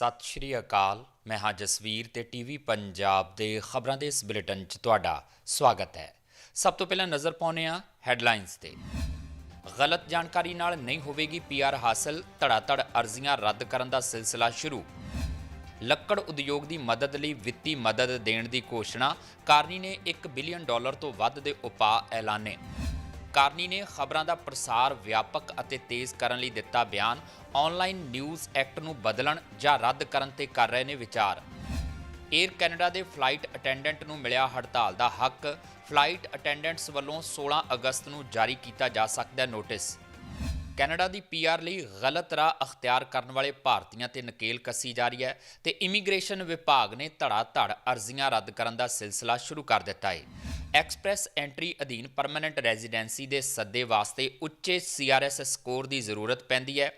ਸਤਿ ਸ਼੍ਰੀ ਅਕਾਲ। ਮੈਂ ਹਾਂ ਜਸਵੀਰ ਤੇ ਟੀਵੀ ਪੰਜਾਬ ਦੇ ਖਬਰਾਂ ਦੇ ਇਸ ਬੁਲੇਟਿਨ 'ਚ ਤੁਹਾਡਾ ਸਵਾਗਤ ਹੈ। ਸਭ ਤੋਂ ਪਹਿਲਾਂ ਨਜ਼ਰ ਪਾਉਂਦੇ ਹਾਂ ਹੈਡਲਾਈਨਸ ਤੇ। ਗਲਤ ਜਾਣਕਾਰੀ ਨਾਲ ਨਹੀਂ ਹੋਵੇਗੀ ਪੀਆਰ ਹਾਸਲ, ਧੜਾਧੜ ਅਰਜ਼ੀਆਂ ਰੱਦ ਕਰਨ ਦਾ ਸਿਲਸਿਲਾ ਸ਼ੁਰੂ। ਲੱਕੜ ਉਦਯੋਗ ਦੀ ਮਦਦ ਲਈ ਵਿੱਤੀ ਮਦਦ ਦੇਣ ਦੀ ਘੋਸ਼ਣਾ, ਕਾਰਨੀ ਨੇ 1 ਬਿਲੀਅਨ ਡਾਲਰ ਤੋਂ ਵੱਧ ਦੇ ਉਪਾਅ ਐਲਾਨੇ। ਕਾਰਨੀ ਨੇ ਖਬਰਾਂ ਦਾ ਪ੍ਰਸਾਰ ਵਿਆਪਕ ਅਤੇ ਤੇਜ਼ ਕਰਨ ਲਈ ਦਿੱਤਾ ਬਿਆਨ। ਆਨਲਾਈਨ ਨਿਊਜ਼ ਐਕਟ ਨੂੰ ਬਦਲਣ ਜਾਂ ਰੱਦ ਕਰਨ ਤੇ ਕਰ ਰਹੇ ਨੇ ਵਿਚਾਰ। 에ਅਰ ਕੈਨੇਡਾ ਦੇ ਫਲਾਈਟ ਅਟੈਂਡੈਂਟ ਨੂੰ ਮਿਲਿਆ ਹੜਤਾਲ ਦਾ ਹੱਕ। ਫਲਾਈਟ ਅਟੈਂਡੈਂਟਸ ਵੱਲੋਂ 16 ਅਗਸਤ ਨੂੰ ਜਾਰੀ ਕੀਤਾ ਜਾ ਸਕਦਾ ਹੈ ਨੋਟਿਸ। ਕੈਨੇਡਾ ਦੀ ਪੀਆਰ ਲਈ ਗਲਤ ਰਾਹ ਅਖਤਿਆਰ ਕਰਨ ਵਾਲੇ ਭਾਰਤੀਆਂ ਤੇ ਨਕੇਲ ਕੱਸੀ ਜਾ ਰਹੀ ਹੈ ਤੇ ਇਮੀਗ੍ਰੇਸ਼ਨ ਵਿਭਾਗ ਨੇ ਧੜਾ ਧੜ ਅਰਜ਼ੀਆਂ ਰੱਦ ਕਰਨ ਦਾ ਸਿਲਸਿਲਾ ਸ਼ੁਰੂ ਕਰ ਦਿੱਤਾ ਹੈ ਐਕਸਪ੍ਰੈਸ ਐਂਟਰੀ ਅਧੀਨ ਪਰਮਨੈਂਟ ਰੈਜ਼ੀਡੈਂਸੀ ਦੇ ਸੱਦੇ ਵਾਸਤੇ ਉੱਚੇ ਸੀਆਰਐਸ ਸਕੋਰ ਦੀ ਜ਼ਰੂਰਤ ਪੈਂਦੀ ਹੈ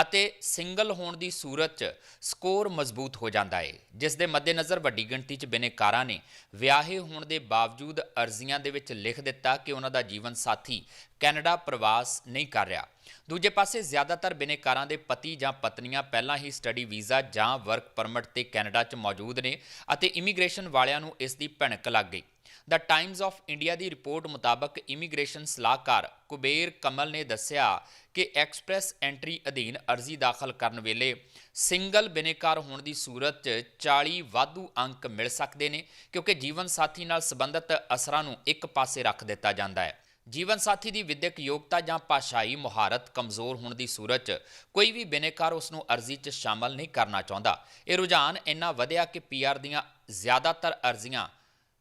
ਅਤੇ ਸਿੰਗਲ ਹੋਣ ਦੀ ਸੂਰਤ 'ਚ ਸਕੋਰ ਮਜ਼ਬੂਤ ਹੋ ਜਾਂਦਾ ਹੈ, ਜਿਸ ਦੇ ਮੱਦੇਨਜ਼ਰ ਵੱਡੀ ਗਿਣਤੀ 'ਚ ਬਿਨੇਕਾਰਾਂ ਨੇ ਵਿਆਹੇ ਹੋਣ ਦੇ ਬਾਵਜੂਦ ਅਰਜ਼ੀਆਂ ਦੇ ਵਿੱਚ ਲਿਖ ਦਿੱਤਾ ਕਿ ਉਹਨਾਂ ਦਾ ਜੀਵਨ ਸਾਥੀ ਕੈਨੇਡਾ ਪ੍ਰਵਾਸ ਨਹੀਂ ਕਰ ਰਿਹਾ। ਦੂਜੇ ਪਾਸੇ ਜ਼ਿਆਦਾਤਰ ਬਿਨੇਕਾਰਾਂ ਦੇ ਪਤੀ ਜਾਂ ਪਤਨੀਆਂ ਪਹਿਲਾਂ ਹੀ ਸਟੱਡੀ ਵੀਜ਼ਾ ਜਾਂ ਵਰਕ ਪਰਮਿਟ ਤੇ ਕੈਨੇਡਾ 'ਚ ਮੌਜੂਦ ਨੇ ਅਤੇ ਇਮੀਗ੍ਰੇਸ਼ਨ ਵਾਲਿਆਂ ਨੂੰ ਇਸ ਦੀ ਭਿਣਕ ਲੱਗ ਗਈ। ਦ ਟਾਈਮਜ਼ ਆਫ ਇੰਡੀਆ ਦੀ ਰਿਪੋਰਟ ਮੁਤਾਬਕ ਇਮੀਗ੍ਰੇਸ਼ਨ ਸਲਾਹਕਾਰ ਕੁਬੇਰ ਕਮਲ ਨੇ ਦੱਸਿਆ ਕਿ ਐਕਸਪ੍ਰੈਸ ਐਂਟਰੀ ਅਧੀਨ ਅਰਜ਼ੀ ਦਾਖਲ ਕਰਨ ਵੇਲੇ ਸਿੰਗਲ ਬਿਨੇਕਾਰ ਹੋਣ ਦੀ ਸੂਰਤ 'ਚ 40 ਵਾਧੂ ਅੰਕ ਮਿਲ ਸਕਦੇ ਨੇ, ਕਿਉਂਕਿ ਜੀਵਨ ਸਾਥੀ ਨਾਲ ਸੰਬੰਧਿਤ ਅਸਰਾਂ ਨੂੰ ਇੱਕ ਪਾਸੇ ਰੱਖ ਦਿੱਤਾ ਜਾਂਦਾ ਹੈ। ਜੀਵਨ ਸਾਥੀ ਦੀ ਵਿਦਿਅਕ ਯੋਗਤਾ ਜਾਂ ਭਾਸ਼ਾਈ ਮੁਹਾਰਤ ਕਮਜ਼ੋਰ ਹੋਣ ਦੀ ਸੂਰਤ 'ਚ ਕੋਈ ਵੀ ਬਿਨੇਕਾਰ ਉਸ ਨੂੰ ਅਰਜ਼ੀ 'ਚ ਸ਼ਾਮਲ ਨਹੀਂ ਕਰਨਾ ਚਾਹੁੰਦਾ। ਇਹ ਰੁਝਾਨ ਇੰਨਾ ਵਧਿਆ ਕਿ ਪੀਆਰ ਦੀਆਂ ਜ਼ਿਆਦਾਤਰ ਅਰਜ਼ੀਆਂ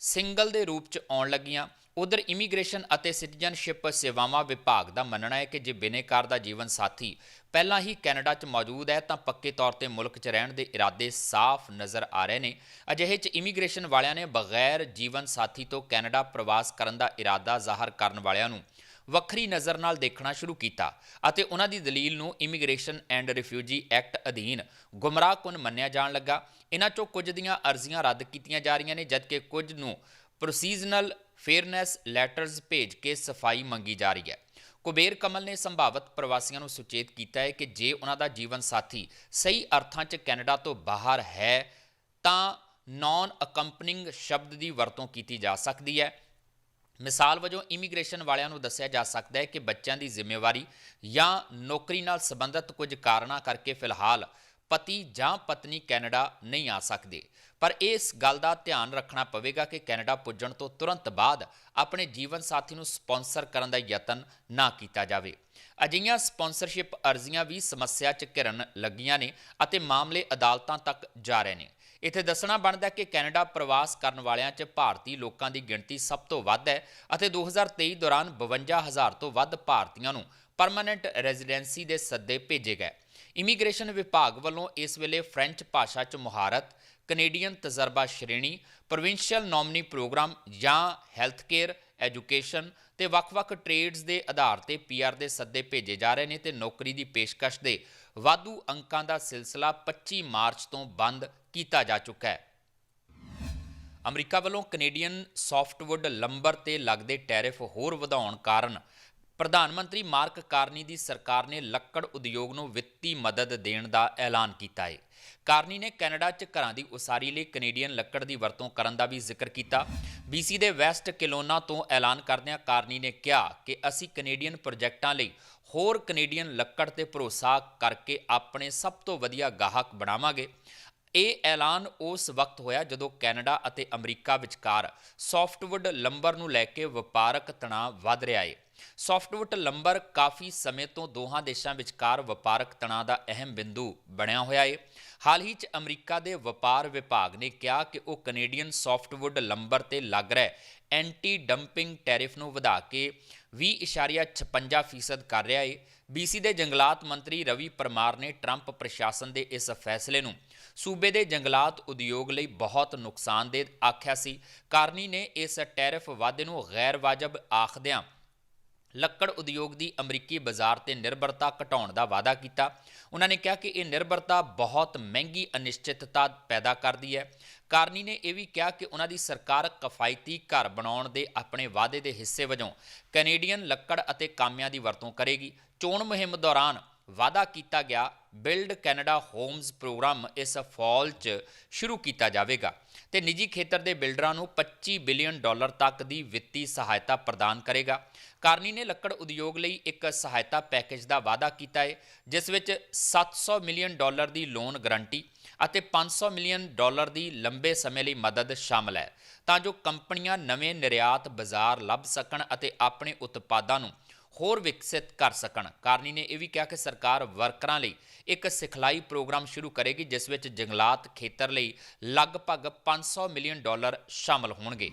ਸਿੰਗਲ ਦੇ ਰੂਪ 'ਚ ਆਉਣ ਲੱਗੀਆਂ। ਉਧਰ ਇਮੀਗ੍ਰੇਸ਼ਨ ਅਤੇ ਸਿਟੀਜ਼ਨਸ਼ਿਪ ਸੇਵਾਵਾਂ ਵਿਭਾਗ ਦਾ ਮੰਨਣਾ ਹੈ ਕਿ ਜੇ ਬਿਨੇਕਾਰ ਦਾ ਜੀਵਨ ਸਾਥੀ ਪਹਿਲਾਂ ਹੀ ਕੈਨੇਡਾ 'ਚ ਮੌਜੂਦ ਹੈ, ਤਾਂ ਪੱਕੇ ਤੌਰ ਤੇ ਮੁਲਕ 'ਚ ਰਹਿਣ ਦੇ ਇਰਾਦੇ ਸਾਫ਼ ਨਜ਼ਰ ਆ ਰਹੇ ਨੇ। ਅਜਿਹੇ 'ਚ ਇਮੀਗ੍ਰੇਸ਼ਨ ਵਾਲਿਆਂ ਨੇ ਬਗੈਰ ਜੀਵਨ ਸਾਥੀ ਤੋਂ ਕੈਨੇਡਾ ਪ੍ਰਵਾਸ ਕਰਨ ਦਾ ਇਰਾਦਾ ਜ਼ਾਹਰ ਕਰਨ ਵਾਲਿਆਂ ਨੂੰ ਵੱਖਰੀ ਨਜ਼ਰ ਨਾਲ ਦੇਖਣਾ ਸ਼ੁਰੂ ਕੀਤਾ ਅਤੇ ਉਹਨਾਂ ਦੀ ਦਲੀਲ ਨੂੰ ਇਮੀਗ੍ਰੇਸ਼ਨ ਐਂਡ ਰਿਫਿਊਜੀ ਐਕਟ ਅਧੀਨ ਗੁੰਮਰਾਹਕੁਨ ਮੰਨਿਆ ਜਾਣ ਲੱਗਾ। ਇਹਨਾਂ 'ਚੋਂ ਕੁਝ ਦੀਆਂ ਅਰਜ਼ੀਆਂ ਰੱਦ ਕੀਤੀਆਂ ਜਾ ਰਹੀਆਂ ਨੇ, ਜਦਕਿ ਕੁਝ ਨੂੰ ਪ੍ਰੋਸੀਜ਼ਨਲ ਫੇਅਰਨੈਸ ਲੈਟਰਸ ਭੇਜ ਕੇ ਸਫ਼ਾਈ ਮੰਗੀ ਜਾ ਰਹੀ ਹੈ। ਕੁਬੇਰ ਕਮਲ ਨੇ ਸੰਭਾਵਤ ਪ੍ਰਵਾਸੀਆਂ ਨੂੰ ਸੁਚੇਤ ਕੀਤਾ ਹੈ ਕਿ ਜੇ ਉਹਨਾਂ ਦਾ ਜੀਵਨ ਸਾਥੀ ਸਹੀ ਅਰਥਾਂ 'ਚ ਕੈਨੇਡਾ ਤੋਂ ਬਾਹਰ ਹੈ, ਤਾਂ ਨਾਨ ਅਕੰਪਨਿੰਗ ਸ਼ਬਦ ਦੀ ਵਰਤੋਂ ਕੀਤੀ ਜਾ ਸਕਦੀ ਹੈ। ਮਿਸਾਲ ਵਜੋਂ ਇਮੀਗ੍ਰੇਸ਼ਨ ਵਾਲਿਆਂ ਨੂੰ ਦੱਸਿਆ ਜਾ ਸਕਦਾ ਹੈ ਕਿ ਬੱਚਿਆਂ ਦੀ ਜ਼ਿੰਮੇਵਾਰੀ ਜਾਂ ਨੌਕਰੀ ਨਾਲ ਸੰਬੰਧਿਤ ਕੁਝ ਕਾਰਨਾਂ ਕਰਕੇ ਫਿਲਹਾਲ ਪਤੀ ਜਾਂ ਪਤਨੀ ਕੈਨੇਡਾ ਨਹੀਂ ਆ ਸਕਦੇ। ਪਰ ਇਸ ਗੱਲ ਦਾ ਧਿਆਨ ਰੱਖਣਾ ਪਵੇਗਾ ਕਿ ਕੈਨੇਡਾ ਪੁੱਜਣ ਤੋਂ ਤੁਰੰਤ ਬਾਅਦ ਆਪਣੇ ਜੀਵਨ ਸਾਥੀ ਨੂੰ ਸਪਾਂਸਰ ਕਰਨ ਦਾ ਯਤਨ ਨਾ ਕੀਤਾ ਜਾਵੇ। ਅਜਿਹੀਆਂ ਸਪਾਂਸਰਸ਼ਿਪ ਅਰਜ਼ੀਆਂ ਵੀ ਸਮੱਸਿਆ 'ਚ ਘਿਰਨ ਲੱਗੀਆਂ ਨੇ ਅਤੇ ਮਾਮਲੇ ਅਦਾਲਤਾਂ ਤੱਕ ਜਾ ਰਹੇ ਨੇ। ਇੱਥੇ ਦੱਸਣਾ ਬਣਦਾ ਕਿ ਕੈਨੇਡਾ ਪ੍ਰਵਾਸ ਕਰਨ ਵਾਲਿਆਂ 'ਚ ਭਾਰਤੀ ਲੋਕਾਂ ਦੀ ਗਿਣਤੀ ਸਭ ਤੋਂ ਵੱਧ ਹੈ ਅਤੇ 2023 ਦੌਰਾਨ 52000 ਤੋਂ ਵੱਧ ਭਾਰਤੀਆਂ ਨੂੰ ਪਰਮਨੈਂਟ ਰੈਜ਼ੀਡੈਂਸੀ ਦੇ ਸੱਦੇ ਭੇਜੇ ਗਏ। ਇਮੀਗ੍ਰੇਸ਼ਨ ਵਿਭਾਗ ਵੱਲੋਂ ਇਸ ਵੇਲੇ ਫ੍ਰੈਂਚ ਭਾਸ਼ਾ 'ਚ ਮੁਹਾਰਤ, ਕੈਨੇਡੀਅਨ ਤਜਰਬਾ ਸ਼੍ਰੇਣੀ, ਪ੍ਰੋਵਿੰਸ਼ੀਅਲ ਨੋਮਨੀ ਪ੍ਰੋਗਰਾਮ ਜਾਂ ਹੈਲਥ ਕੇਅਰ ਐਜੂਕੇਸ਼ਨ ਤੇ ਵੱਖ-ਵੱਖ ਟ੍ਰੇਡਸ ਦੇ ਆਧਾਰ ਤੇ ਪੀਆਰ ਦੇ ਸੱਦੇ ਭੇਜੇ ਜਾ ਰਹੇ ਨੇ ਤੇ ਨੌਕਰੀ ਦੀ ਪੇਸ਼ਕਸ਼ ਦੇ ਵਾਧੂ ਅੰਕਾਂ ਦਾ ਸਿਲਸਿਲਾ 25 ਮਾਰਚ ਤੋਂ ਬੰਦ ਕੀਤਾ ਜਾ ਚੁੱਕਾ ਹੈ। ਅਮਰੀਕਾ ਵੱਲੋਂ ਕੈਨੇਡੀਅਨ ਸੌਫਟਵੁੱਡ ਲੰਬਰ ਤੇ ਲੱਗਦੇ ਟੈਰਿਫ ਹੋਰ ਵਧਾਉਣ ਕਾਰਨ ਪ੍ਰਧਾਨ ਮੰਤਰੀ ਮਾਰਕ ਕਾਰਨੀ ਦੀ ਸਰਕਾਰ ਨੇ ਲੱਕੜ ਉਦਯੋਗ ਨੂੰ ਵਿੱਤੀ ਮਦਦ ਦੇਣ ਦਾ ਐਲਾਨ ਕੀਤਾ ਹੈ। ਕਾਰਨੀ ਨੇ ਕੈਨੇਡਾ 'ਚ ਘਰਾਂ ਦੀ ਉਸਾਰੀ ਲਈ ਕੈਨੇਡੀਅਨ ਲੱਕੜ ਦੀ ਵਰਤੋਂ ਕਰਨ ਦਾ ਵੀ ਜ਼ਿਕਰ ਕੀਤਾ। BC ਦੇ ਵੈਸਟ ਕਿਲੋਨਾ ਤੋਂ ਐਲਾਨ ਕਰਦਿਆਂ ਕਾਰਨੀ ਨੇ ਕਿਹਾ ਕਿ ਅਸੀਂ ਕੈਨੇਡੀਅਨ ਪ੍ਰੋਜੈਕਟਾਂ ਲਈ ਹੋਰ ਕੈਨੇਡੀਅਨ ਲੱਕੜ ਤੇ ਭਰੋਸਾ ਕਰਕੇ ਆਪਣੇ ਸਭ ਤੋਂ ਵਧੀਆ ਗਾਹਕ ਬਣਾਵਾਂਗੇ। ਇਹ ਐਲਾਨ ਉਸ ਵਕਤ ਹੋਇਆ ਜਦੋਂ ਕੈਨੇਡਾ ਅਤੇ ਅਮਰੀਕਾ ਵਿਚਕਾਰ ਸੌਫਟਵੁੱਡ ਲੰਬਰ ਨੂੰ ਲੈ ਕੇ ਵਪਾਰਕ ਤਣਾਅ ਵਧ ਰਿਹਾ ਹੈ ਸੌਫਟਵੁੱਡ ਲੰਬਰ ਕਾਫੀ ਸਮੇਂ ਤੋਂ ਦੋਹਾਂ ਦੇਸ਼ਾਂ ਵਿਚਕਾਰ ਵਪਾਰਕ ਤਣਾਅ ਦਾ ਅਹਿਮ ਬਿੰਦੂ ਬਣਿਆ ਹੋਇਆ ਹੈ ਹਾਲ ਹੀ 'ਚ ਅਮਰੀਕਾ ਦੇ ਵਪਾਰ ਵਿਭਾਗ ਨੇ ਕਿਹਾ ਕਿ ਉਹ ਕੈਨੇਡੀਅਨ ਸੌਫਟਵੁੱਡ ਲੰਬਰ ਤੇ ਲੱਗ ਰਿਹਾ। ਐਂਟੀ ਡੰਪਿੰਗ ਟੈਰਿਫ ਨੂੰ ਵਧਾ ਕੇ 20.56% ਕਰ ਰਿਹਾ ਹੈ BC ਦੇ ਜੰਗਲਾਤ ਮੰਤਰੀ ਰਵੀ ਪਰਮਾਰ ਨੇ ਟਰੰਪ ਪ੍ਰਸ਼ਾਸਨ ਦੇ ਇਸ ਫੈਸਲੇ ਨੂੰ ਸੂਬੇ ਦੇ ਜੰਗਲਾਤ ਉਦਯੋਗ ਲਈ ਬਹੁਤ ਨੁਕਸਾਨਦੇਹ ਆਖਿਆ ਸੀ। ਕਾਰਨੀ ਨੇ ਇਸ ਟੈਰਿਫ ਵਾਧੇ ਨੂੰ ਗੈਰ ਵਾਜਬ ਆਖਦਿਆਂ ਲੱਕੜ ਉਦਯੋਗ ਦੀ ਅਮਰੀਕੀ ਬਾਜ਼ਾਰ ਤੇ ਨਿਰਭਰਤਾ ਘਟਾਉਣ ਦਾ ਵਾਅਦਾ ਕੀਤਾ। ਉਹਨਾਂ ਨੇ ਕਿਹਾ ਕਿ ਇਹ ਨਿਰਭਰਤਾ ਬਹੁਤ ਮਹਿੰਗੀ ਅਨਿਸ਼ਚਿਤਤਾ ਪੈਦਾ ਕਰਦੀ ਹੈ। ਕਾਰਨੀ ਨੇ ਇਹ ਵੀ ਕਿਹਾ ਕਿ ਉਹਨਾਂ ਦੀ ਸਰਕਾਰ ਕਿਫਾਇਤੀ ਘਰ ਬਣਾਉਣ ਦੇ ਆਪਣੇ ਵਾਅਦੇ ਦੇ ਹਿੱਸੇ ਵਜੋਂ ਕੈਨੇਡੀਅਨ ਲੱਕੜ ਅਤੇ ਕਾਮਿਆਂ ਦੀ ਵਰਤੋਂ ਕਰੇਗੀ। ਚੋਣ ਮੁਹਿੰਮ ਦੌਰਾਨ ਵਾਅਦਾ ਕੀਤਾ ਗਿਆ, ਬਿਲਡ ਕੈਨੇਡਾ ਹੋਮਸ ਪ੍ਰੋਗਰਾਮ ਇਸ ਫਾਲ 'ਚ ਸ਼ੁਰੂ ਕੀਤਾ ਜਾਵੇਗਾ ਤੇ ਨਿੱਜੀ ਖੇਤਰ ਦੇ ਬਿਲਡਰਾਂ ਨੂੰ 25 ਬਿਲੀਅਨ ਡਾਲਰ ਤੱਕ ਦੀ ਵਿੱਤੀ ਸਹਾਇਤਾ ਪ੍ਰਦਾਨ ਕਰੇਗਾ। ਕਾਰਨੀ ਨੇ ਲੱਕੜ ਉਦਯੋਗ ਲਈ ਇੱਕ ਸਹਾਇਤਾ ਪੈਕੇਜ ਦਾ ਵਾਅਦਾ ਕੀਤਾ ਹੈ, ਜਿਸ ਵਿੱਚ 700 ਮਿਲੀਅਨ ਡਾਲਰ ਦੀ ਲੋਨ ਗਰੰਟੀ ਅਤੇ 500 ਮਿਲੀਅਨ ਡਾਲਰ ਦੀ ਲੰਬੇ ਸਮੇਂ ਲਈ ਮਦਦ ਸ਼ਾਮਲ ਹੈ, ਤਾਂ ਜੋ ਕੰਪਨੀਆਂ ਨਵੇਂ ਨਿਰਯਾਤ ਬਾਜ਼ਾਰ ਲੱਭ ਸਕਣ ਅਤੇ ਆਪਣੇ ਉਤਪਾਦਾਂ ਨੂੰ ਹੋਰ ਵਿਕਸਿਤ ਕਰ ਸਕਣ। ਕਾਰਨੀ ਨੇ ਇਹ ਵੀ ਕਿਹਾ ਕਿ ਸਰਕਾਰ ਵਰਕਰਾਂ ਲਈ ਇੱਕ ਸਿਖਲਾਈ ਪ੍ਰੋਗਰਾਮ ਸ਼ੁਰੂ ਕਰੇਗੀ, ਜਿਸ ਵਿੱਚ ਜੰਗਲਾਤ ਖੇਤਰ ਲਈ ਲਗਭਗ 500 ਮਿਲੀਅਨ ਡਾਲਰ ਸ਼ਾਮਲ ਹੋਣਗੇ।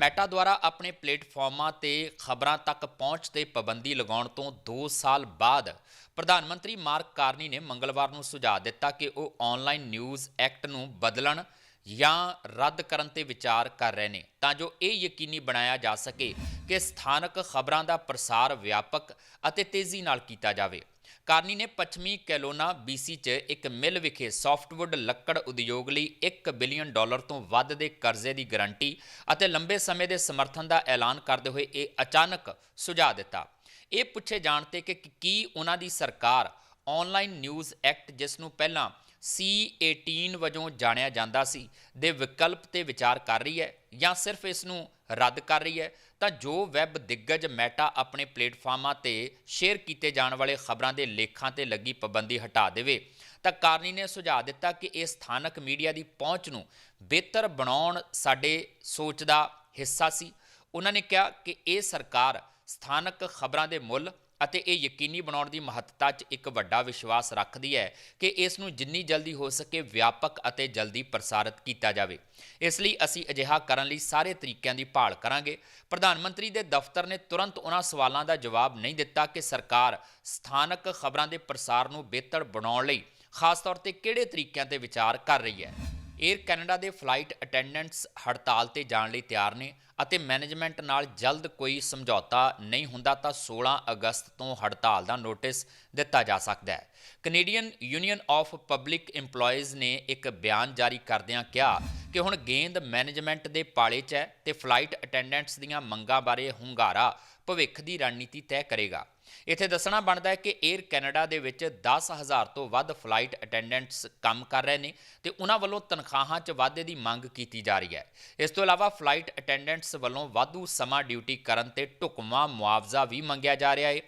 ਮੈਟਾ ਦੁਆਰਾ ਆਪਣੇ ਪਲੇਟਫਾਰਮਾਂ ਤੇ ਖਬਰਾਂ ਤੱਕ ਪਹੁੰਚ ਤੇ ਪਾਬੰਦੀ ਲਗਾਉਣ ਤੋਂ 2 ਸਾਲ ਬਾਅਦ ਪ੍ਰਧਾਨ ਮੰਤਰੀ ਮਾਰਕ ਕਾਰਨੀ ਨੇ ਮੰਗਲਵਾਰ ਨੂੰ ਸੁਝਾਅ ਦਿੱਤਾ ਕਿ ਉਹ ਆਨਲਾਈਨ ਨਿਊਜ਼ ਐਕਟ ਨੂੰ ਬਦਲਣ ਜਾਂ ਰੱਦ ਕਰਨ ਤੇ ਵਿਚਾਰ ਕਰ ਰਹੇ ਨੇ, ਤਾਂ ਜੋ ਇਹ ਯਕੀਨੀ ਬਣਾਇਆ ਜਾ ਸਕੇ ਕਿ ਸਥਾਨਕ ਖਬਰਾਂ ਦਾ ਪ੍ਰਸਾਰ ਵਿਆਪਕ ਅਤੇ ਤੇਜ਼ੀ ਨਾਲ ਕੀਤਾ ਜਾਵੇ। ਕਾਰਨੀ ਨੇ ਪੱਛਮੀ ਕੈਲੋਨਾ BC 'ਚ ਇੱਕ ਮਿਲ ਵਿਖੇ ਸੌਫਟਵੁੱਡ ਲੱਕੜ ਉਦਯੋਗ ਲਈ 1 ਬਿਲੀਅਨ ਡਾਲਰ ਤੋਂ ਵੱਧ ਦੇ ਕਰਜ਼ੇ ਦੀ ਗਾਰੰਟੀ ਅਤੇ ਲੰਬੇ ਸਮੇਂ ਦੇ ਸਮਰਥਨ ਦਾ ਐਲਾਨ ਕਰਦੇ ਹੋਏ ਇਹ ਅਚਾਨਕ ਸੁਝਾਅ ਦਿੱਤਾ। ਇਹ ਪੁੱਛੇ ਜਾਣ ਤੇ ਕਿ ਕੀ ਉਹਨਾਂ ਦੀ ਸਰਕਾਰ ਆਨਲਾਈਨ ਨਿਊਜ਼ ਐਕਟ, ਜਿਸ ਨੂੰ ਪਹਿਲਾਂ C18 ਵਜੋਂ ਜਾਣਿਆ ਜਾਂਦਾ ਸੀ, ਦੇ ਵਿਕਲਪ ਤੇ ਵਿਚਾਰ ਕਰ ਰਹੀ ਹੈ ਜਾਂ ਸਿਰਫ ਇਸ ਨੂੰ ਰੱਦ ਕਰ ਰਹੀ ਹੈ, ਤਾਂ ਜੋ ਵੈਬ ਦਿੱਗਜ ਮੈਟਾ ਆਪਣੇ ਪਲੇਟਫਾਰਮਾਂ ਤੇ ਸ਼ੇਅਰ ਕੀਤੇ ਜਾਣ ਵਾਲੇ ਖਬਰਾਂ ਦੇ ਲੇਖਾਂ ਤੇ ਲੱਗੀ ਪਾਬੰਦੀ ਹਟਾ ਦੇਵੇ। ਤਾਂ ਕਾਰਨੀ ਨੇ ਸੁਝਾਅ ਦਿੱਤਾ ਕਿ ਇਹ ਸਥਾਨਕ ਮੀਡੀਆ ਦੀ ਪਹੁੰਚ ਨੂੰ ਬਿਹਤਰ ਬਣਾਉਣ ਸਾਡੇ ਸੋਚ ਦਾ ਹਿੱਸਾ ਸੀ। ਉਹਨਾਂ ਨੇ ਕਿਹਾ ਕਿ ਇਹ ਸਰਕਾਰ ਸਥਾਨਕ ਖਬਰਾਂ ਦੇ ਮੁੱਲ ਅਤੇ ਇਹ ਯਕੀਨੀ ਬਣਾਉਣ ਦੀ ਮਹੱਤਤਾ 'ਚ ਇੱਕ ਵੱਡਾ ਵਿਸ਼ਵਾਸ ਰੱਖਦੀ ਹੈ ਕਿ ਇਸ ਨੂੰ ਜਿੰਨੀ ਜਲਦੀ ਹੋ ਸਕੇ ਵਿਆਪਕ ਅਤੇ ਜਲਦੀ ਪ੍ਰਸਾਰਿਤ ਕੀਤਾ ਜਾਵੇ। ਇਸ ਲਈ ਅਸੀਂ ਅਜਿਹਾ ਕਰਨ ਲਈ ਸਾਰੇ ਤਰੀਕਿਆਂ ਦੀ ਭਾਲ ਕਰਾਂਗੇ। ਪ੍ਰਧਾਨ ਮੰਤਰੀ ਦੇ ਦਫ਼ਤਰ ਨੇ ਤੁਰੰਤ ਉਹਨਾਂ ਸਵਾਲਾਂ ਦਾ ਜਵਾਬ ਨਹੀਂ ਦਿੱਤਾ ਕਿ ਸਰਕਾਰ ਸਥਾਨਕ ਖਬਰਾਂ ਦੇ ਪ੍ਰਸਾਰ ਨੂੰ ਬਿਹਤਰ ਬਣਾਉਣ ਲਈ ਖਾਸ ਤੌਰ ਤੇ ਕਿਹੜੇ ਤਰੀਕਿਆਂ ਤੇ ਵਿਚਾਰ ਕਰ ਰਹੀ ਹੈ। 에ਅਰ ਕੈਨੇਡਾ ਦੇ ਫਲਾਈਟ ਅਟੈਂਡੈਂਟਸ ਹੜਤਾਲ ਤੇ ਜਾਣ ਲਈ ਤਿਆਰ ਨੇ ਅਤੇ ਮੈਨੇਜਮੈਂਟ ਨਾਲ ਜਲਦ ਕੋਈ ਸਮਝੌਤਾ ਨਹੀਂ ਹੁੰਦਾ ਤਾਂ 16 ਅਗਸਤ ਤੋਂ ਹੜਤਾਲ ਦਾ ਨੋਟਿਸ ਦਿੱਤਾ ਜਾ ਸਕਦਾ ਹੈ। Canadian Union of Public EMPLOYEES ਨੇ ਇੱਕ ਬਿਆਨ ਜਾਰੀ ਕਰਦਿਆਂ ਕਿਹਾ ਕਿ ਹੁਣ ਗੇਂਦ ਮੈਨੇਜਮੈਂਟ ਦੇ ਪਾਲੇ 'ਚ ਹੈ ਤੇ ਫਲਾਈਟ ਅਟੈਂਡੈਂਟਸ ਦੀਆਂ ਮੰਗਾਂ ਬਾਰੇ ਹੁੰਗਾਰਾ ਭਵਿੱਖ ਦੀ ਰਣਨੀਤੀ ਤੈਅ ਕਰੇਗਾ। ਇੱਥੇ ਦੱਸਣਾ ਬਣਦਾ ਹੈ ਕਿ 에ਅਰ ਕੈਨੇਡਾ ਦੇ ਵਿੱਚ 10000 ਤੋਂ ਵੱਧ ਫਲਾਈਟ ਅਟੈਂਡੈਂਟਸ ਕੰਮ ਕਰ ਰਹੇ ਨੇ ਤੇ ਉਹਨਾਂ ਵੱਲੋਂ ਤਨਖਾਹਾਂ 'ਚ ਵਾਧੇ ਦੀ ਮੰਗ ਕੀਤੀ ਜਾ ਰਹੀ ਹੈ। ਇਸ ਤੋਂ ਇਲਾਵਾ ਫਲਾਈਟ ਅਟੈਂਡੈਂਟਸ ਵੱਲੋਂ ਵਾਧੂ ਸਮਾਂ ਡਿਊਟੀ ਕਰਨ ਤੇ ਢੁਕਵਾਂ ਮੁਆਵਜ਼ਾ ਵੀ ਮੰਗਿਆ ਜਾ ਰਿਹਾ ਹੈ।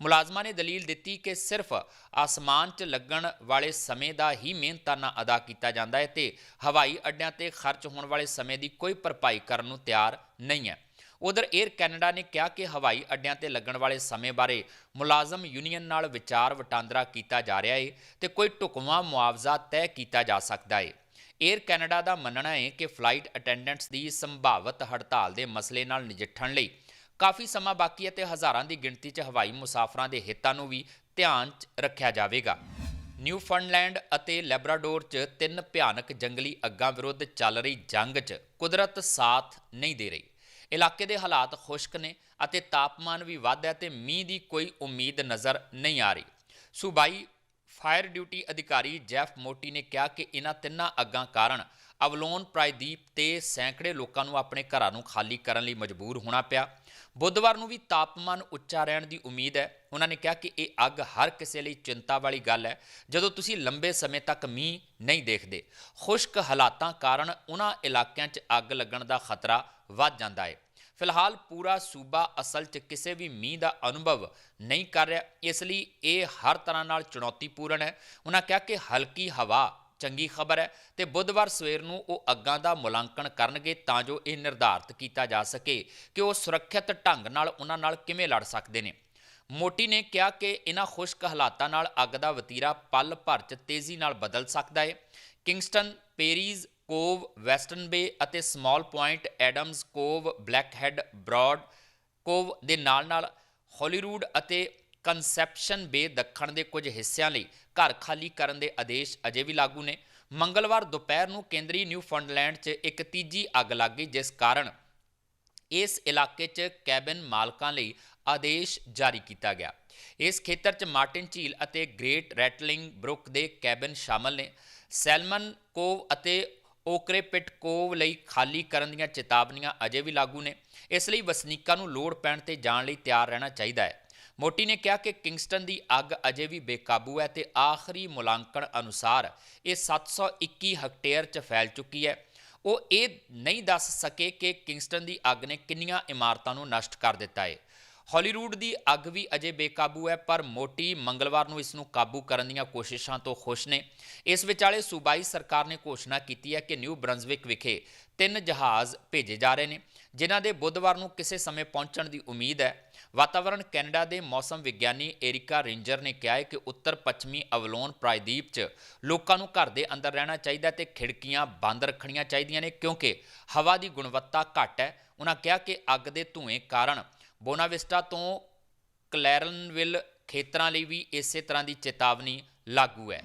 ਮੁਲਾਜ਼ਮਾਂ ਨੇ ਦਲੀਲ ਦਿੱਤੀ ਕਿ ਸਿਰਫ ਆਸਮਾਨ 'ਚ ਲੱਗਣ ਵਾਲੇ ਸਮੇਂ ਦਾ ਹੀ ਮਿਹਨਤਾਨਾ ਅਦਾ ਕੀਤਾ ਜਾਂਦਾ ਹੈ ਤੇ ਹਵਾਈ ਅੱਡਿਆਂ ਤੇ ਖਰਚ ਹੋਣ ਵਾਲੇ ਸਮੇਂ ਦੀ ਕੋਈ ਭਰਪਾਈ ਕਰਨ ਨੂੰ ਤਿਆਰ ਨਹੀਂ ਹੈ। ਉਧਰ 에ਅਰ ਕੈਨੇਡਾ ਨੇ ਕਿਹਾ ਕਿ ਹਵਾਈ ਅੱਡਿਆਂ ਤੇ ਲੱਗਣ ਵਾਲੇ ਸਮੇਂ ਬਾਰੇ ਮੁਲਾਜ਼ਮ ਯੂਨੀਅਨ ਨਾਲ ਵਿਚਾਰ ਵਟਾਂਦਰਾ ਕੀਤਾ ਜਾ ਰਿਹਾ ਹੈ ਤੇ ਕੋਈ ਢੁਕਵਾਂ ਮੁਆਵਜ਼ਾ ਤੈਅ ਕੀਤਾ ਜਾ ਸਕਦਾ ਹੈ 에ਅਰ ਕੈਨੇਡਾ ਦਾ ਮੰਨਣਾ ਹੈ ਕਿ ਫਲਾਈਟ ਅਟੈਂਡੈਂਟਸ ਦੀ ਸੰਭਾਵਤ ਹੜਤਾਲ ਦੇ ਮਸਲੇ ਨਾਲ ਨਜਿੱਠਣ ਲਈ ਕਾਫੀ ਸਮਾਂ ਬਾਕੀ ਹੈ ਤੇ ਹਜ਼ਾਰਾਂ ਦੀ ਗਿਣਤੀ 'ਚ ਹਵਾਈ ਮੁਸਾਫਰਾਂ ਦੇ ਹਿੱਤਾਂ ਨੂੰ ਵੀ ਧਿਆਨ 'ਚ ਰੱਖਿਆ ਜਾਵੇਗਾ। ਨਿਊਫਾਊਂਡਲੈਂਡ ਅਤੇ ਲੈਬਰਾਡੋਰ 'ਚ ਤਿੰਨ ਭਿਆਨਕ ਜੰਗਲੀ ਅੱਗਾਂ ਵਿਰੁੱਧ ਚੱਲ ਰਹੀ ਜੰਗ 'ਚ ਕੁਦਰਤ ਸਾਥ ਨਹੀਂ ਦੇ ਰਹੀ। ਇਲਾਕੇ ਦੇ ਹਾਲਾਤ ਖੁਸ਼ਕ ਨੇ ਅਤੇ ਤਾਪਮਾਨ ਵੀ ਵੱਧ ਹੈ ਤੇ ਮੀਂਹ ਦੀ ਕੋਈ ਉਮੀਦ ਨਜ਼ਰ ਨਹੀਂ ਆ ਰਹੀ। ਸੂਬਾਈ ਫਾਇਰ ਡਿਊਟੀ ਅਧਿਕਾਰੀ ਜੈਫ ਮੋਟੀ ਨੇ ਕਿਹਾ ਕਿ ਇਹਨਾਂ ਤਿੰਨਾਂ ਅੱਗਾਂ ਕਾਰਨ ਅਵਲੋਨ ਪ੍ਰਾਇਦੀਪ ਤੇ ਸੈਂਕੜੇ ਲੋਕਾਂ ਨੂੰ ਆਪਣੇ ਘਰਾਂ ਨੂੰ ਖਾਲੀ ਕਰਨ ਲਈ ਮਜਬੂਰ ਹੋਣਾ ਪਿਆ। ਬੁੱਧਵਾਰ ਨੂੰ ਵੀ ਤਾਪਮਾਨ ਉੱਚਾ ਰਹਿਣ ਦੀ ਉਮੀਦ ਹੈ। ਉਹਨਾਂ ਨੇ ਕਿਹਾ ਕਿ ਇਹ ਅੱਗ ਹਰ ਕਿਸੇ ਲਈ ਚਿੰਤਾ ਵਾਲੀ ਗੱਲ ਹੈ। ਜਦੋਂ ਤੁਸੀਂ ਲੰਬੇ ਸਮੇਂ ਤੱਕ ਮੀਂਹ ਨਹੀਂ ਦੇਖਦੇ, ਖੁਸ਼ਕ ਹਾਲਾਤਾਂ ਕਾਰਨ ਉਹਨਾਂ ਇਲਾਕਿਆਂ 'ਚ ਅੱਗ ਲੱਗਣ ਦਾ ਖਤਰਾ ਵੱਧ ਜਾਂਦਾ ਹੈ। ਫਿਲਹਾਲ ਪੂਰਾ ਸੂਬਾ ਅਸਲ 'ਚ ਕਿਸੇ ਵੀ ਮੀਂਹ ਦਾ ਅਨੁਭਵ ਨਹੀਂ ਕਰ ਰਿਹਾ। ਇਸ ਲਈ ਇਹ ਹਰ ਤਰ੍ਹਾਂ ਨਾਲ ਚੁਣੌਤੀਪੂਰਨ ਹੈ। ਉਹਨਾਂ ਕਿਹਾ ਕਿ ਹਲਕੀ ਹਵਾ ਚੰਗੀ ਖਬਰ ਹੈ ਤੇ ਬੁੱਧਵਾਰ ਸਵੇਰ ਨੂੰ ਉਹ ਅੱਗਾਂ ਦਾ ਮੁਲਾਂਕਣ ਕਰਨਗੇ ਤਾਂ ਜੋ ਇਹ ਨਿਰਧਾਰਤ ਕੀਤਾ ਜਾ ਸਕੇ ਕਿ ਉਹ ਸੁਰੱਖਿਅਤ ਢੰਗ ਨਾਲ ਉਹਨਾਂ ਨਾਲ ਕਿਵੇਂ ਲੜ ਸਕਦੇ ਨੇ। ਮੋਟੀ ਨੇ ਕਿਹਾ ਕਿ ਇਹਨਾਂ ਖੁਸ਼ਕ ਹਾਲਾਤਾਂ ਨਾਲ ਅੱਗ ਦਾ ਵਤੀਰਾ ਪਲ ਭਰ 'ਚ ਤੇਜ਼ੀ ਨਾਲ ਬਦਲ ਸਕਦਾ ਹੈ। Kingston, Perry's, cove, Western Bay ਅਤੇ Small Point Adams Cove Black Blackhead, Broad, Cove ਦੇ ਨਾਲ-ਨਾਲ, ਹਾਲੀਵੁੱਡ ਅਤੇ ਕਨਸੈਪਸ਼ਨ ਬੇ ਦੱਖਣ ਦੇ ਕੁਝ ਹਿੱਸਿਆਂ ਲਈ ਘਰ ਖਾਲੀ ਕਰਨ ਦੇ ਆਦੇਸ਼ ਅਜੇ ਵੀ ਲਾਗੂ ਨੇ। ਮੰਗਲਵਾਰ ਦੁਪਹਿਰ ਨੂੰ ਕੇਂਦਰੀ ਨਿਊ ਫੰਡਲੈਂਡ 'ਚ ਇੱਕ ਤੀਜੀ ਅੱਗ ਲੱਗ ਗਈ, ਜਿਸ ਕਾਰਨ ਇਸ ਇਲਾਕੇ 'ਚ ਕੈਬਨ ਮਾਲਕਾਂ ਲਈ ਆਦੇਸ਼ ਜਾਰੀ ਕੀਤਾ ਗਿਆ। ਇਸ ਖੇਤਰ 'ਚ ਮਾਰਟਿਨ ਝੀਲ ਅਤੇ ਗ੍ਰੇਟ ਰੈਟਲਿੰਗ ਬਰੁੱਕ ਦੇ ਕੈਬਨ ਸ਼ਾਮਲ ਨੇ। ਸੈਲਮਨ ਕੋਵ ਅਤੇ ਓਕਰੇਪਿਟ ਕੋਵ ਲਈ ਖਾਲੀ ਕਰਨ ਦੀਆਂ ਚੇਤਾਵਨੀਆਂ ਅਜੇ ਵੀ ਲਾਗੂ ਨੇ। ਇਸ ਲਈ ਵਸਨੀਕਾਂ ਨੂੰ ਲੋੜ ਪੈਣ ਤੇ ਜਾਣ ਲਈ ਤਿਆਰ ਰਹਿਣਾ ਚਾਹੀਦਾ ਹੈ। ਮੋਟੀ ਨੇ ਕਿਹਾ ਕਿ ਕਿੰਗਸਟਨ ਦੀ ਅੱਗ ਅਜੇ ਵੀ ਬੇਕਾਬੂ ਹੈ ਤੇ ਆਖਰੀ ਮੁਲਾਂਕਣ ਅਨੁਸਾਰ ਇਹ 721 ਹੈਕਟੇਅਰ 'ਚ ਫੈਲ ਚੁੱਕੀ ਹੈ। ਉਹ ਇਹ ਨਹੀਂ ਦੱਸ ਸਕੇ ਕਿ ਕਿੰਗਸਟਨ ਦੀ ਅੱਗ ਨੇ ਕਿੰਨੀਆਂ ਇਮਾਰਤਾਂ ਨੂੰ ਨਸ਼ਟ ਕਰ ਦਿੱਤਾ ਹੈ। ਹਾਲੀਵੁੱਡ ਦੀ ਅੱਗ ਵੀ ਅਜੇ ਬੇਕਾਬੂ ਹੈ, ਪਰ ਮੋਟੀ ਮੰਗਲਵਾਰ ਨੂੰ ਇਸ ਨੂੰ ਕਾਬੂ ਕਰਨ ਦੀਆਂ ਕੋਸ਼ਿਸ਼ਾਂ ਤੋਂ ਖੁਸ਼ ਨੇ। ਇਸ ਵਿਚਾਲੇ ਸੂਬਾਈ ਸਰਕਾਰ ਨੇ ਘੋਸ਼ਣਾ ਕੀਤੀ ਹੈ ਕਿ ਨਿਊ ਬ੍ਰੰਜ਼ਵਿਕ ਵਿਖੇ ਤਿੰਨ ਜਹਾਜ਼ ਭੇਜੇ ਜਾ ਰਹੇ ਨੇ, ਜਿਨ੍ਹਾਂ ਦੇ ਬੁੱਧਵਾਰ ਨੂੰ ਕਿਸੇ ਸਮੇਂ ਪਹੁੰਚਣ ਦੀ ਉਮੀਦ ਹੈ। ਵਾਤਾਵਰਣ ਕੈਨੇਡਾ ਦੇ ਮੌਸਮ ਵਿਗਿਆਨੀ ਏਰਿਕਾ ਰੇਂਜਰ ਨੇ ਕਿਹਾ ਹੈ ਕਿ ਉੱਤਰ ਪੱਛਮੀ ਅਵਲੋਨ ਪ੍ਰਾਇਦੀਪ 'ਚ ਲੋਕਾਂ ਨੂੰ ਘਰ ਦੇ ਅੰਦਰ ਰਹਿਣਾ ਚਾਹੀਦਾ ਤੇ ਖਿੜਕੀਆਂ ਬੰਦ ਰੱਖਣੀਆਂ ਚਾਹੀਦੀਆਂ ਨੇ ਕਿਉਂਕਿ ਹਵਾ ਦੀ ਗੁਣਵੱਤਾ ਘੱਟ ਹੈ। ਉਹਨਾਂ ਕਿਹਾ ਕਿ ਅੱਗ ਦੇ ਧੂਏ ਕਾਰਨ ਬੋਨਾਵਿਸਟਾ ਤੋਂ ਕਲੈਰਨਵਿਲ ਖੇਤਰਾਂ ਲਈ ਵੀ ਇਸੇ ਤਰ੍ਹਾਂ ਦੀ ਚੇਤਾਵਨੀ ਲਾਗੂ ਹੈ।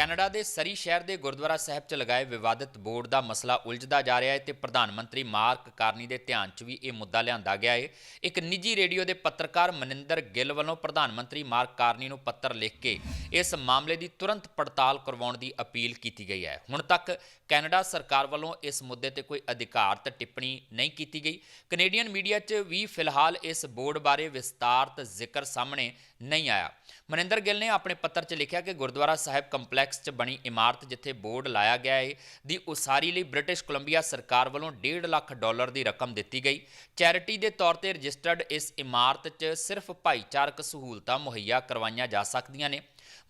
ਕੈਨੇਡਾ ਦੇ ਸਰੀ ਸ਼ਹਿਰ ਦੇ ਗੁਰਦੁਆਰਾ ਸਾਹਿਬ 'ਚ ਲਗਾਏ ਵਿਵਾਦਿਤ ਬੋਰਡ ਦਾ ਮਸਲਾ ਉਲਝਦਾ ਜਾ ਰਿਹਾ ਹੈ ਤੇ ਪ੍ਰਧਾਨ ਮੰਤਰੀ ਮਾਰਕ ਕਾਰਨੀ ਦੇ ਧਿਆਨ 'ਚ ਵੀ ਇਹ ਮੁੱਦਾ ਲਿਆਂਦਾ ਗਿਆ ਹੈ। ਇੱਕ ਨਿੱਜੀ ਰੇਡੀਓ ਦੇ ਪੱਤਰਕਾਰ ਮਨਿੰਦਰ ਗਿੱਲ ਵੱਲੋਂ ਪ੍ਰਧਾਨ ਮੰਤਰੀ ਮਾਰਕ ਕਾਰਨੀ ਨੂੰ ਪੱਤਰ ਲਿਖ ਕੇ ਇਸ ਮਾਮਲੇ ਦੀ ਤੁਰੰਤ ਪੜਤਾਲ ਕਰਵਾਉਣ ਦੀ ਅਪੀਲ ਕੀਤੀ ਗਈ ਹੈ। ਹੁਣ ਤੱਕ ਕੈਨੇਡਾ ਸਰਕਾਰ ਵੱਲੋਂ ਇਸ ਮੁੱਦੇ ਤੇ ਕੋਈ ਅਧਿਕਾਰਤ ਟਿੱਪਣੀ ਨਹੀਂ ਕੀਤੀ ਗਈ। ਕੈਨੇਡੀਅਨ ਮੀਡੀਆ 'ਚ ਵੀ ਫਿਲਹਾਲ ਇਸ ਬੋਰਡ ਬਾਰੇ ਵਿਸਤਾਰਤ ਜ਼ਿਕਰ ਸਾਹਮਣੇ ਨਹੀਂ ਆਇਆ। ਮਨਿੰਦਰ ਗਿੱਲ ਨੇ ਆਪਣੇ ਪੱਤਰ 'ਚ ਲਿਖਿਆ ਕਿ ਗੁਰਦੁਆਰਾ ਸਾਹਿਬ ਕੰਪਲੈਕਸ 'ਚ ਬਣੀ ਇਮਾਰਤ ਜਿੱਥੇ ਬੋਰਡ ਲਾਇਆ ਗਿਆ ਹੈ ਦੀ ਉਸਾਰੀ ਲਈ ਬ੍ਰਿਟਿਸ਼ ਕੋਲੰਬੀਆ ਸਰਕਾਰ ਵੱਲੋਂ 1.5 ਲੱਖ ਡਾਲਰ ਦੀ ਰਕਮ ਦਿੱਤੀ ਗਈ। ਚੈਰਿਟੀ ਦੇ ਤੌਰ ਤੇ ਰਜਿਸਟਰਡ ਇਸ ਇਮਾਰਤ 'ਚ ਸਿਰਫ ਭਾਈਚਾਰਕ ਸਹੂਲਤਾਂ ਮੁਹੱਈਆ ਕਰਵਾਈਆਂ ਜਾ ਸਕਦੀਆਂ ਨੇ।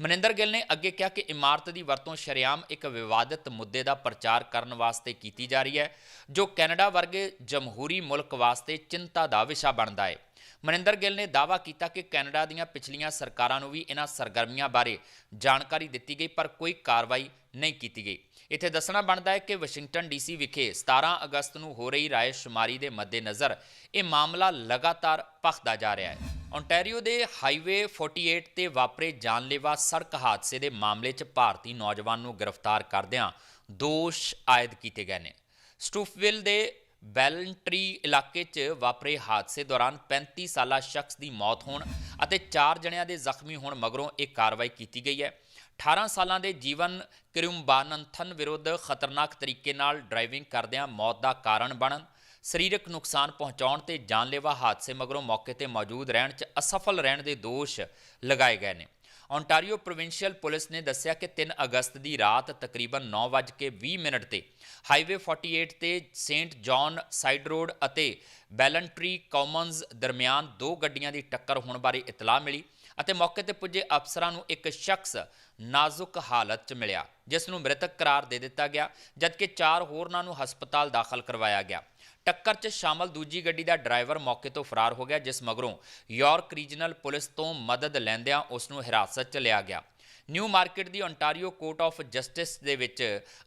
ਮਨਿੰਦਰ ਗਿੱਲ ਨੇ ਅੱਗੇ ਕਿਹਾ ਕਿ ਇਮਾਰਤ ਦੀ ਵਰਤੋਂ ਸ਼ਰੇਆਮ ਇੱਕ ਵਿਵਾਦਿਤ ਮੁੱਦੇ ਦਾ ਪ੍ਰਚਾਰ ਕਰਨ ਵਾਸਤੇ ਕੀਤੀ ਜਾ ਰਹੀ ਹੈ, ਜੋ ਕੈਨੇਡਾ ਵਰਗੇ ਜਮਹੂਰੀ ਮੁਲਕ ਵਾਸਤੇ ਚਿੰਤਾ ਦਾ ਵਿਸ਼ਾ ਬਣਦਾ ਹੈ ਮਨਿੰਦਰ ਗਿੱਲ ਨੇ ਦਾਅਵਾ ਕੀਤਾ ਕਿ ਕੈਨੇਡਾ ਦੀਆਂ ਪਿਛਲੀਆਂ ਸਰਕਾਰਾਂ ਨੂੰ ਵੀ ਇਹਨਾਂ ਸਰਗਰਮੀਆਂ ਬਾਰੇ ਜਾਣਕਾਰੀ ਦਿੱਤੀ ਗਈ, ਪਰ ਕੋਈ ਕਾਰਵਾਈ ਨਹੀਂ ਕੀਤੀ ਗਈ। ਇੱਥੇ ਦੱਸਣਾ ਬਣਦਾ ਹੈ ਕਿ ਵਾਸ਼ਿੰਗਟਨ ਡੀਸੀ ਵਿਖੇ 17 ਅਗਸਤ ਨੂੰ ਹੋ ਰਹੀ ਰਾਏ ਸ਼ੁਮਾਰੀ ਦੇ ਮੱਦੇਨਜ਼ਰ ਇਹ ਮਾਮਲਾ ਲਗਾਤਾਰ ਭਖਦਾ ਜਾ ਰਿਹਾ ਹੈ। ਓਨਟਾਰੀਓ ਦੇ ਹਾਈਵੇ 48 ਤੇ ਵਾਪਰੇ ਜਾਨਲੇਵਾ ਸੜਕ ਹਾਦਸੇ ਦੇ ਮਾਮਲੇ 'ਚ ਭਾਰਤੀ ਨੌਜਵਾਨ ਨੂੰ ਗ੍ਰਿਫਤਾਰ ਕਰਦਿਆਂ ਦੋਸ਼ ਆਇਦ ਕੀਤੇ ਗਏ ਨੇ। ਸਟੂਫਵਿਲ ਦੇ ਬੈਲੰਟਰੀ ਇਲਾਕੇ 'ਚ ਵਾਪਰੇ ਹਾਦਸੇ ਦੌਰਾਨ 35 ਸਾਲਾ ਸ਼ਖਸ ਦੀ ਮੌਤ ਹੋਣ ਅਤੇ 4 ਜਣਿਆਂ ਦੇ ਜ਼ਖਮੀ ਹੋਣ ਮਗਰੋਂ ਇਹ ਕਾਰਵਾਈ ਕੀਤੀ ਗਈ ਹੈ। 18 ਸਾਲਾਂ ਦੇ ਜੀਵਨ ਕਿਰੁੰਬਾਨੰਥਨ ਵਿਰੁੱਧ ਖਤਰਨਾਕ ਤਰੀਕੇ ਨਾਲ ਡਰਾਈਵਿੰਗ ਕਰਦਿਆਂ ਮੌਤ ਦਾ ਕਾਰਨ ਬਣਨ, ਸਰੀਰਕ ਨੁਕਸਾਨ ਪਹੁੰਚਾਉਣ ਤੇ ਜਾਨਲੇਵਾ ਹਾਦਸੇ ਮਗਰੋਂ ਮੌਕੇ ਤੇ ਮੌਜੂਦ ਰਹਿਣ 'ਚ ਅਸਫਲ ਰਹਿਣ ਦੇ ਦੋਸ਼ ਲਗਾਏ ਗਏ ਨੇ। ਓਨਟਾਰੀਓ ਪ੍ਰੋਵਿੰਸ਼ੀਅਲ ਪੁਲਿਸ ਨੇ ਦੱਸਿਆ ਕਿ 3 ਅਗਸਤ ਦੀ ਰਾਤ ਤਕਰੀਬਨ 9:20 ਮਿੰਟ ਤੇ ਹਾਈਵੇ 48 ਤੇ ਸੇਂਟ ਜੌਨ ਸਾਈਡ ਰੋਡ ਅਤੇ ਬੈਲੰਟਰੀ ਕਾਮਨਸ ਦਰਮਿਆਨ ਦੋ ਗੱਡੀਆਂ ਦੀ ਟੱਕਰ ਹੋਣ ਬਾਰੇ ਇਤਲਾਹ ਮਿਲੀ ਅਤੇ ਮੌਕੇ ਤੇ ਪੁੱਜੇ ਅਫਸਰਾਂ ਨੂੰ ਇੱਕ ਸ਼ਖਸ ਨਾਜ਼ੁਕ ਹਾਲਤ 'ਚ ਮਿਲਿਆ, ਜਿਸ ਨੂੰ ਮ੍ਰਿਤਕ ਕਰਾਰ ਦੇ ਦਿੱਤਾ ਗਿਆ, ਜਦਕਿ ਚਾਰ ਹੋਰਨਾਂ ਨੂੰ ਹਸਪਤਾਲ ਦਾਖਲ ਕਰਵਾਇਆ ਗਿਆ। ਟੱਕਰ 'ਚ ਸ਼ਾਮਲ ਦੂਜੀ ਗੱਡੀ ਦਾ ਡਰਾਈਵਰ ਮੌਕੇ ਤੋਂ ਫਰਾਰ ਹੋ ਗਿਆ, ਜਿਸ ਮਗਰੋਂ ਯਾਰਕ ਰੀਜਨਲ ਪੁਲਿਸ ਤੋਂ ਮਦਦ ਲੈਂਦਿਆਂ ਉਸ ਨੂੰ ਹਿਰਾਸਤ 'ਚ ਲਿਆ ਗਿਆ। ਨਿਊ ਮਾਰਕੀਟ ਦੀ ਓਨਟਾਰੀਓ ਕੋਰਟ ਆਫ ਜਸਟਿਸ ਦੇ ਵਿੱਚ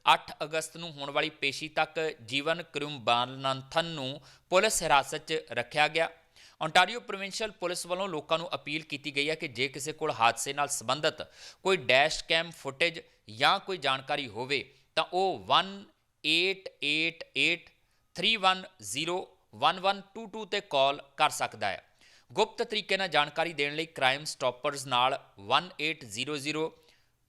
8 ਅਗਸਤ ਨੂੰ ਹੋਣ ਵਾਲੀ ਪੇਸ਼ੀ ਤੱਕ ਜੀਵਨ ਕਰੁੰਬਾਨੰਥਨ ਨੂੰ ਪੁਲਿਸ ਹਿਰਾਸਤ 'ਚ ਰੱਖਿਆ ਗਿਆ। ਓਨਟਾਰੀਓ ਪ੍ਰੋਵਿੰਸ਼ੀਅਲ ਪੁਲਿਸ ਵੱਲੋਂ ਲੋਕਾਂ ਨੂੰ ਅਪੀਲ ਕੀਤੀ ਗਈ ਹੈ ਕਿ ਜੇ ਕਿਸੇ ਕੋਲ ਹਾਦਸੇ ਨਾਲ ਸੰਬੰਧਿਤ ਕੋਈ ਡੈਸ਼ ਕੈਮ ਫੁਟੇਜ ਜਾਂ ਕੋਈ ਜਾਣਕਾਰੀ ਹੋਵੇ, ਤਾਂ ਉਹ 1888 3101122 ਤੇ ਕਾਲ ਕਰ ਸਕਦਾ ਹੈ। ਗੁਪਤ ਤਰੀਕੇ ਨਾਲ ਜਾਣਕਾਰੀ ਦੇਣ ਲਈ ਕ੍ਰਾਈਮ ਸਟਾਪਰਸ ਨਾਲ 1800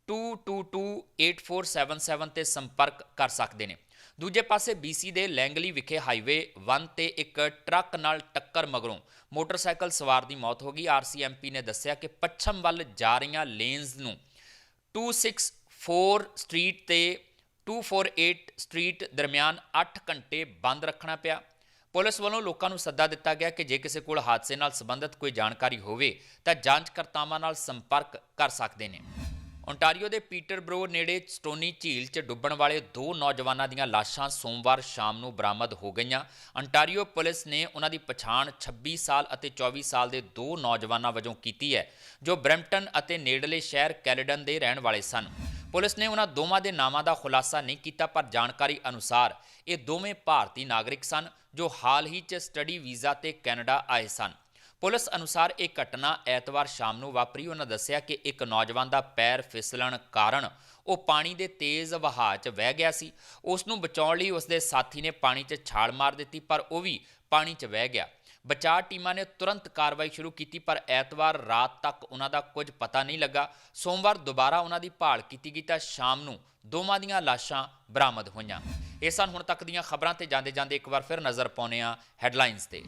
2228477 ਤੇ ਸੰਪਰਕ ਕਰ ਸਕਦੇ ਨੇ। ਦੂਜੇ ਪਾਸੇ BC ਦੇ ਲੈਂਗਲੀ ਵਿਖੇ ਹਾਈਵੇ 1 ਤੇ ਇੱਕ ਟਰੱਕ ਨਾਲ ਟੱਕਰ ਮਗਰੋਂ ਮੋਟਰਸਾਈਕਲ ਸਵਾਰ ਦੀ ਮੌਤ ਹੋ ਗਈ। RCMP ਨੇ ਦੱਸਿਆ ਕਿ ਪੱਛਮ ਵੱਲ ਜਾ ਰਹੀਆਂ ਲੇਨਸ ਨੂੰ 264 ਸਟਰੀਟ ਤੇ 248 ਸਟਰੀਟ ਦਰਮਿਆਨ 8 ਘੰਟੇ ਬੰਦ ਰੱਖਣਾ ਪਿਆ। ਪੁਲਿਸ ਵੱਲੋਂ ਲੋਕਾਂ ਨੂੰ ਸੱਦਾ ਦਿੱਤਾ ਗਿਆ ਕਿ ਜੇ ਕਿਸੇ ਕੋਲ ਹਾਦਸੇ ਨਾਲ ਸੰਬੰਧਿਤ ਕੋਈ ਜਾਣਕਾਰੀ ਹੋਵੇ, ਤਾਂ ਜਾਂਚਕਰਤਾਵਾਂ ਨਾਲ ਸੰਪਰਕ ਕਰ ਸਕਦੇ ਨੇ। ਓਨਟਾਰੀਓ ਦੇ ਪੀਟਰਬਰੋ ਨੇੜੇ ਸਟੋਨੀ ਝੀਲ 'ਚ ਡੁੱਬਣ ਵਾਲੇ ਦੋ ਨੌਜਵਾਨਾਂ ਦੀਆਂ ਲਾਸ਼ਾਂ ਸੋਮਵਾਰ ਸ਼ਾਮ ਨੂੰ ਬਰਾਮਦ ਹੋ ਗਈਆਂ। ਓਨਟਾਰੀਓ ਪੁਲਿਸ ਨੇ ਉਹਨਾਂ ਦੀ ਪਛਾਣ 26 ਸਾਲ ਅਤੇ 24 ਸਾਲ ਦੇ ਦੋ ਨੌਜਵਾਨਾਂ ਵਜੋਂ ਕੀਤੀ ਹੈ, ਜੋ ਬ੍ਰੈਂਪਟਨ ਅਤੇ ਨੇੜਲੇ ਸ਼ਹਿਰ ਕੈਲਡਨ ਦੇ ਰਹਿਣ ਵਾਲੇ ਸਨ। ਪੁਲਿਸ ਨੇ ਉਹਨਾਂ ਦੋਵਾਂ ਦੇ ਨਾਮਾਂ ਦਾ ਖੁਲਾਸਾ ਨਹੀਂ ਕੀਤਾ, ਪਰ ਜਾਣਕਾਰੀ ਅਨੁਸਾਰ ਇਹ ਦੋਵੇਂ ਭਾਰਤੀ ਨਾਗਰਿਕ ਸਨ ਜੋ ਹਾਲ ਹੀ 'ਚ ਸਟੱਡੀ ਵੀਜ਼ਾ ਤੇ ਕੈਨੇਡਾ ਆਏ ਸਨ। ਪੁਲਿਸ ਅਨੁਸਾਰ ਇਹ ਘਟਨਾ ਐਤਵਾਰ ਸ਼ਾਮ ਨੂੰ ਵਾਪਰੀ। ਉਹਨਾਂ ਦੱਸਿਆ ਕਿ ਇੱਕ ਨੌਜਵਾਨ ਦਾ ਪੈਰ ਫਿਸਲਣ ਕਾਰਨ ਉਹ ਪਾਣੀ ਦੇ ਤੇਜ਼ ਵਹਾਅ 'ਚ ਵਹਿ ਗਿਆ ਸੀ। ਉਸ ਨੂੰ ਬਚਾਉਣ ਲਈ ਉਸ ਦੇ ਸਾਥੀ ਨੇ ਪਾਣੀ 'ਚ ਛਾਲ ਮਾਰ ਦਿੱਤੀ, ਪਰ ਉਹ ਵੀ ਪਾਣੀ 'ਚ ਵਹਿ ਗਿਆ। ਬਚਾਅ ਟੀਮਾਂ ਨੇ ਤੁਰੰਤ ਕਾਰਵਾਈ ਸ਼ੁਰੂ ਕੀਤੀ, ਪਰ ਐਤਵਾਰ ਰਾਤ ਤੱਕ ਉਹਨਾਂ ਦਾ ਕੁਝ ਪਤਾ ਨਹੀਂ ਲੱਗਾ। ਸੋਮਵਾਰ ਦੁਬਾਰਾ ਉਹਨਾਂ ਦੀ ਭਾਲ ਕੀਤੀ ਗਈ ਤਾਂ ਸ਼ਾਮ ਨੂੰ ਦੋਵਾਂ ਦੀਆਂ ਲਾਸ਼ਾਂ ਬਰਾਮਦ ਹੋਈਆਂ। ਇਹ ਸਨ ਹੁਣ ਤੱਕ ਦੀਆਂ ਖਬਰਾਂ ਤੇ ਜਾਂਦੇ ਜਾਂਦੇ ਇੱਕ ਵਾਰ ਫਿਰ ਨਜ਼ਰ ਪਾਉਂਦੇ ਹਾਂ ਹੈਡਲਾਈਨਸ ਤੇ।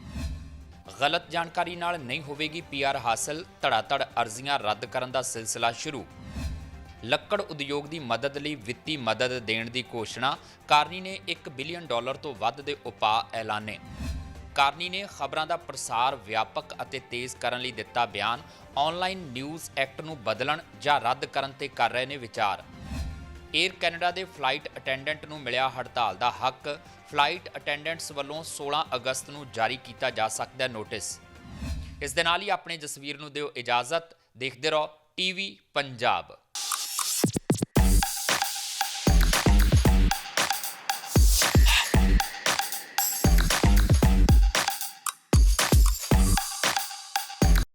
ਗਲਤ ਜਾਣਕਾਰੀ ਨਾਲ ਨਹੀਂ ਹੋਵੇਗੀ ਪੀਆਰ ਹਾਸਲ, ਧੜਾਧੜ ਅਰਜ਼ੀਆਂ ਰੱਦ ਕਰਨ ਦਾ ਸਿਲਸਿਲਾ ਸ਼ੁਰੂ। ਲੱਕੜ ਉਦਯੋਗ ਦੀ ਮਦਦ ਲਈ ਵਿੱਤੀ ਮਦਦ ਦੇਣ ਦੀ ਘੋਸ਼ਣਾ, ਕਾਰਨੀ ਨੇ 1 ਬਿਲੀਅਨ ਡਾਲਰ ਤੋਂ ਵੱਧ ਦੇ ਉਪਾਅ ਐਲਾਨੇ। ਕਾਰਨੀ ਨੇ ਖਬਰਾਂ ਦਾ ਪ੍ਰਸਾਰ ਵਿਆਪਕ ਅਤੇ ਤੇਜ਼ ਕਰਨ ਲਈ ਦਿੱਤਾ ਬਿਆਨ। ਆਨਲਾਈਨ ਨਿਊਜ਼ ਐਕਟ ਨੂੰ ਬਦਲਣ ਜਾਂ ਰੱਦ ਕਰਨ ਤੇ ਕਰ ਰਹੇ ਨੇ ਵਿਚਾਰ। 에ਅਰ ਕੈਨੇਡਾ ਦੇ ਫਲਾਈਟ ਅਟੈਂਡੈਂਟ ਨੂੰ ਮਿਲਿਆ ਹੜਤਾਲ ਦਾ ਹੱਕ। ਫਲਾਈਟ ਅਟੈਂਡੈਂਟਸ ਵੱਲੋਂ 16 ਅਗਸਤ ਨੂੰ ਜਾਰੀ ਕੀਤਾ ਜਾ ਸਕਦਾ ਹੈ ਨੋਟਿਸ। ਇਸ ਦੇ ਨਾਲ ਹੀ ਆਪਣੇ ਜਸਵੀਰ ਨੂੰ ਦਿਓ ਇਜਾਜ਼ਤ। ਦੇਖਦੇ ਰਹੋ ਟੀਵੀ ਪੰਜਾਬ।